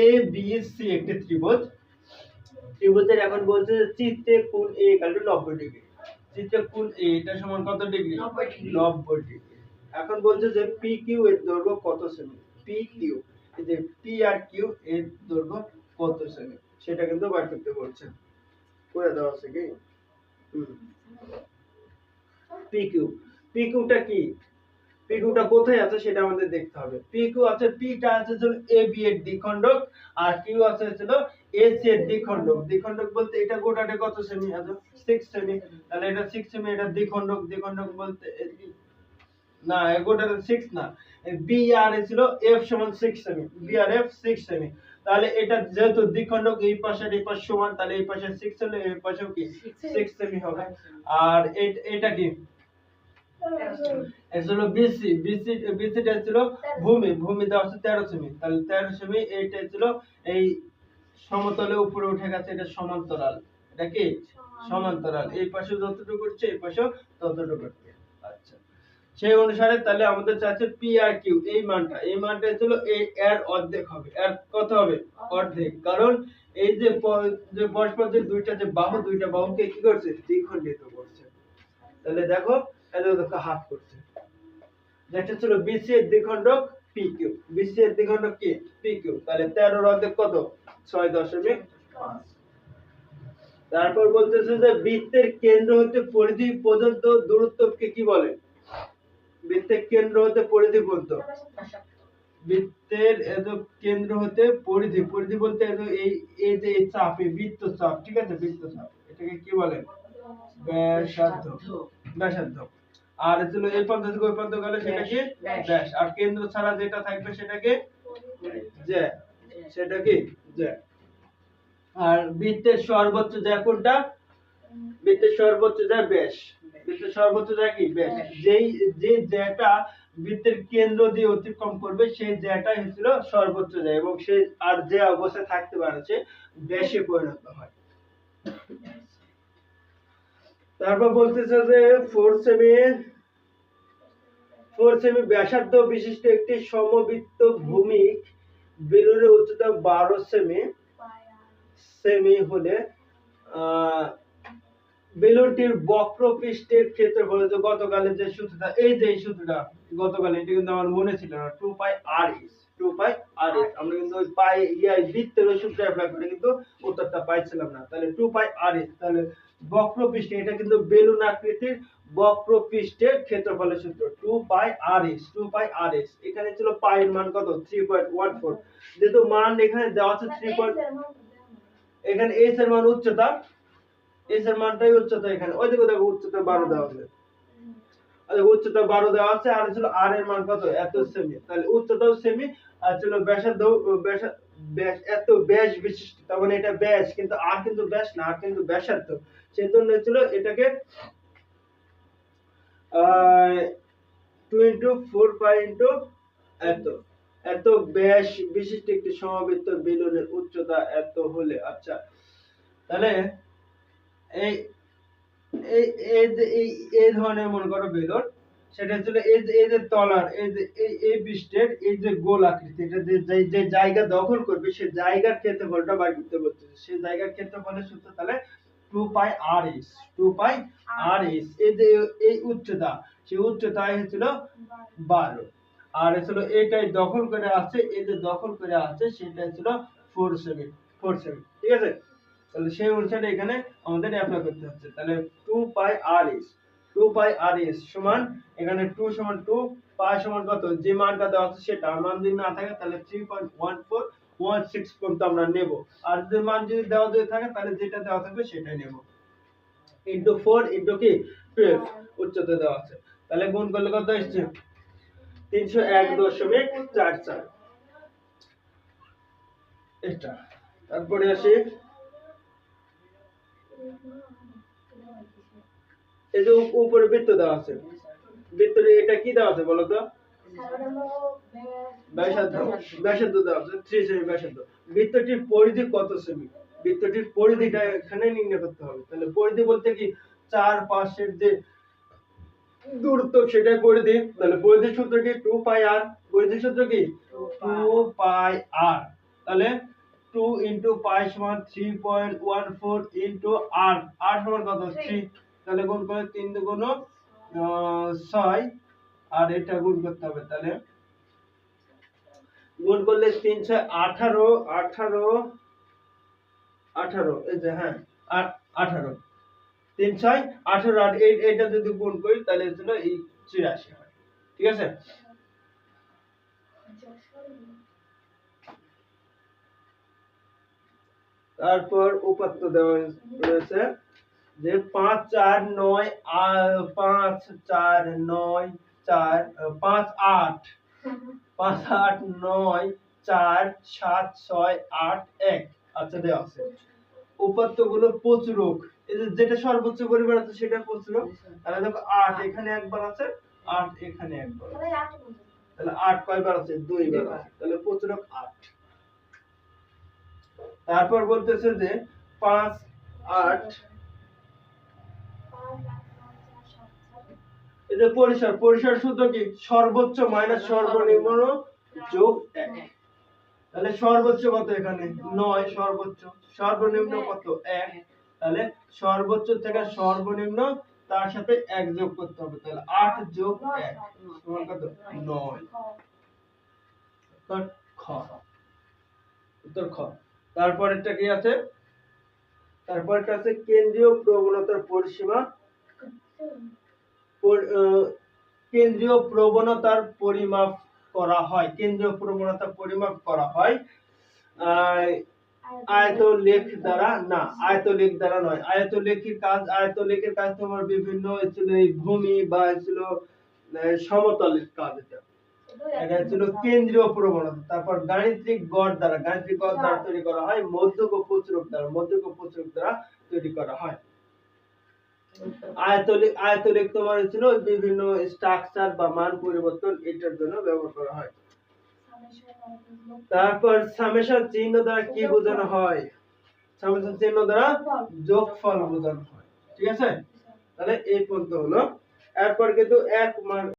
A B C একটি ত্রিভুজ। ত্রিভুজের এখন বলছে চিত্রে কোণ এ ইকাল টু নব্বই ডিগ্রি। চিত্রে কোণ এ এটা সমান কত ডিগ্রি? 90 ডিগ্রি। নব্বই ডিগ্রি। এখন বলছে যে পি কিউ এর দৈর্ঘ্য কত সেমি পি কিউ এই যে পি আর কিউ এর দৈর্ঘ্য কত সেমি সেটা কিন্তু বার করতে বলছে। করে দেওয়া আছে কি? পি কিউ পি কিউটা কি? পি কিউটা কোথায় আছে সেটা আমাদের দেখতে হবে। পি কিউ আছে পিটা আছে ছিল এ বি এর দ্বিখণ্ডক আর কিউ আছে ছিল এ সি এর দ্বিখণ্ডক। দ্বিখণ্ডক বলতে এটা গোটাটা কত সেমি আছে সিক্স সেমি তাহলে এটা সিক্স সেমি এটা দ্বিখণ্ডক দ্বিখণ্ডক বলতে না গোটাটা সিক্স না। বি আর ছিল এফ সমান six cm B R F six cm তাহলে এটা যেহেতু দ্বিখণ্ডক এই পাশে এই পাশে সমান তাহলে এই পাশে সিক্স হলে এই পাশেও কি? সিক্স সেমি হবে। আর এটা কি? এটা হলো বিসি বিসি বিসিটা ছিল ভূমি ভূমি দেওয়া আছে তেরো সেমি। তাহলে তেরো সেমি এইটা ছিল এই সমতলে উপরে উঠে গেছে এটা সমান্তরাল। এটা কি? সমান্তরাল। এই পাশে যতটুকু করছে এই পাশেও ততটুকু করছে আচ্ছা। সেই অনুসারে তাহলে আমাদের চাচ্ছে পি আর কিউ এই মানটা। এই মানটা ছিল এই এর অর্ধেক হবে। এর কত হবে? অর্ধেক। কারণ এই যে যে পরস্পর যে দুইটা যে বাহু দুইটা বাহুকে কি করছে? দ্বিখণ্ডিত করছে। তাহলে দেখো দেখো হাফ করছে। যেটা ছিল বিসি এর দ্বিখণ্ডক পি কিউ বিসি এর দ্বিখণ্ডক কি? পি কিউ তাহলে তেরোর অর্ধেক কত? ছয় দশমিক পাঁচ। তারপর বলতেছে যে বৃত্তের কেন্দ্র হতে পরিধি পর্যন্ত দূরত্বকে কি বলে? বৃত্তের কেন্দ্র হতে পরিধি পর্যন্ত বৃত্তের কেন্দ্র হতে পরিধি। পরিধি বলতে এই এই যে এই চাপ, এই বৃত্ত চাপ, ঠিক আছে? বৃত্ত চাপ। এটাকে কি বলে? ব্যাসার্ধ। ব্যাসার্ধ। আর ছিল এই প্রান্ত থেকে ওই প্রান্ত গেলে সেটা কি ব্যাস। ব্যাস আর কেন্দ্র ছাড়া যেটা থাকবে সেটাকে যে সেটা কি যে আর বৃত্তের সর্বোচ্চ যা কোনটা? বৃত্তের সর্বোচ্চ যা ব্যাস। বৃত্তের সর্বোচ্চ যা কি? ব্যাস। যেই যে যেটা বৃত্তের কেন্দ্র দিয়ে অতিক্রম করবে সেই জ্যাটাই হচ্ছিল সর্বোচ্চ জ্যা এবং সে আর যে অবস্থায় থাকতে পারে সে ব্যাসে পরিণত হয়। তারপর বলতেছে যে ফোর সেমি ফোর সেমি ব্যাসার্ধ বিশিষ্ট একটি সমবৃত্ত ভূমি বেলুনের উচ্চতা বারো সেমি সেমি হলে বেলুনটির বক্রপৃষ্ঠের ক্ষেত্রফল গতকালের যে সূত্রটা, এই যে সূত্রটা, গতকালে, এটা কিন্তু আমার মনে ছিল না two pi R is to pi আর ইস আমরা কিন্তু ওই পাই ইয়া বৃত্তের ওই সূত্র অ্যাপ্লাই করে কিন্তু উত্তরটা পাইছিলাম না। তাহলে টু পাই আর ইস তাহলে বক্রপৃষ্ঠে এটা কিন্তু বেলুন আকৃতির বক্রপৃষ্ঠের ক্ষেত্রফলের সূত্র two pi R S two pi R S এখানে ছিল পাইয়ের মান কত? থ্রি পয়েন্ট ওয়ান ফোর যেহেতু মান এখানে দেওয়া আছে থ্রি পয়েন্ট এখানে এস এর মান উচ্চতা এস এর মানটাই উচ্চতা এখানে। ওই দিকে দেখো উচ্চতা বারো দেওয়া আছে। আচ্ছা উচ্চতা বারো দেওয়া আছে আর ছিল আর এর মান কত? এত সেমি তাহলে উচ্চতাও সেমি ছিল ব্যাসার্ধ ব্যাস এত ব্যাস বিশিষ্ট, তার মানে এটা ব্যাস, কিন্তু আর কিন্তু ব্যাস না, আর কিন্তু ব্যাসার্ধ। সেই জন্য ছিল এটাকে two into four pi into এত। এত ব্যাস বিশিষ্ট একটি সমবৃত্ত বেলুনের উচ্চতা এত হলে আচ্ছা। তাহলে এই এই এই ধরনের মনে করো বেলুন সেটা হচ্ছিল এই যে এই যে তলার, এই যে, এই এই পৃষ্ঠের এই যে গোল আকৃতি, এটা যে, যে- জায়গা দখল করবে সেই জায়গার ক্ষেত্রফলটা বার করতে বলতেছে। সেই জায়গার ক্ষেত্রফলের সূত্র তাহলে two pi R S, two pi R S. এই যে, এই উচ্চতা সেই উচ্চতায় হচ্ছিল বারো। আর হচ্ছিল এটাই দখল করে আছে এই যে দখল করে আছে সেটা ছিল ফোর সেভেন ফোর সেভেন। ঠিক আছে? তাহলে সেই অনুসারে এখানে আমাদের অ্যাপ্লাই করতে হচ্ছে। তাহলে two pi R S. Two pi R S সমান, এখানে টু সমান টু পাই সমান কত? যে মানটা দেওয়া আছে সেটা। মান যদি না থাকে, তাহলে three point one four one six পর্যন্ত আমরা নেব। আর যদি মান যদি দেওয়া যদি থাকে, তাহলে যেটা দেওয়া থাকবে সেটাই নেব। ইন্টু ফোর ইন্টু কি? টুয়েলভ উচ্চতা দেওয়া আছে। তাহলে গুণ করলে কত এসছে? তিনশো এক দশমিক চার চার। এটা। তারপরে আসি। এই যে উপ- উপরে বৃত্ত দেওয়া আছে। বৃত্তরে এটা কি দেওয়া আছে বৃত্তটির পরিধি কত সেমি? বৃত্তটির পরিধিটা এখানে নির্ণয় করতে হবে। তাহলে পরিধি বলতে কি? চার পাশের যে দূরত্ব পরিধি। তাহলে পরিধি সূত্র কি? টু পাই আর পরিধি সূত্র কি? টু পাই আর তাহলে টু ইন্টু পাই সমান three point one four into আট আট সমান কত? থ্রি তাহলে গুণ করে তিন দুগুণ ছয়, আর এটা গুণ করতে হবে তাহলে। গুণ করলে তিন ছয়, আঠারো আঠারো আঠারো, এই যে হ্যাঁ আঠারো। তিন ছয়, আঠারো এই এটা যদি গুণ করি তাহলে হচ্ছিল এই চুরাশি হয়। ঠিক আছে? তারপর উপাত্ত দেওয়া রয়েছে। যে পাঁচ চার নয় পাঁচ চার নয় চার পাঁচ আট। পাঁচ আট নয় চার সাত ছয় আট এক। আচ্ছা দেওয়া আছে। উপাত্তগুলো প্রচুরক যেটা সর্বোচ্চ পরিমাণ আছে সেটা প্রচুরক তাহলে দেখো আট এখানে একবার আছে আট এখানে একবার। তাহলে আট কয়বার আছে? দুইবার আছে। তাহলে প্রচুরক আট। তারপর বলতেছে যে পাঁচ আট এই যে পরিসর পরিসর সূত্র কি? সর্বোচ্চ মাইনাস সর্বনিম্ন যোগ এক। তাহলে সর্বোচ্চ কত এখানে? নয় সর্বোচ্চ। সর্বনিম্ন কত? এক। তাহলে সর্বোচ্চ থেকে সর্বনিম্ন তার সাথে এক যোগ করতে হবে। তাহলে আট যোগ এক সমান কত? নয়। খ। উত্তর খ। তারপরেরটা কি আছে? তারপরটা আছে কেন্দ্রীয় প্রবণতার পরিসীমা কেন্দ্রীয় প্রবণতার পরিমাপ করা হয়। কেন্দ্রীয় প্রবণতা পরিমাপ করা হয়। আহ, আয়ত লেখ দ্বারা না আয়ত লেখ দ্বারা নয়। আয়ত লেখের কাজ আয়ত লেখের কাজ তোমার বিভিন্ন এই ভূমি বা আহ, সমতলের কাজ এটা। এটা ছিল কেন্দ্রীয় প্রবণতা। তারপর গাণিতিক গড় দ্বারা গাণিতিক গড় দ্বারা তৈরি করা হয় মধ্যক ও দ্বারা মধ্যক ও দ্বারা তৈরি করা হয়। আয়তলিক আয়তলিক তোমার ছিল বিভিন্ন স্ট্রাকচার বা মান পরিবর্তন এটার জন্য ব্যবহার করা হয়। তারপর সামেশন চিহ্ন দ্বারা কি বোঝানো হয়? সামেশন চিহ্ন দ্বারা যোগফল বোঝানো হয়। ঠিক আছে? তাহলে এই পর্যন্ত হলো। এরপর কিন্তু এক মার্ক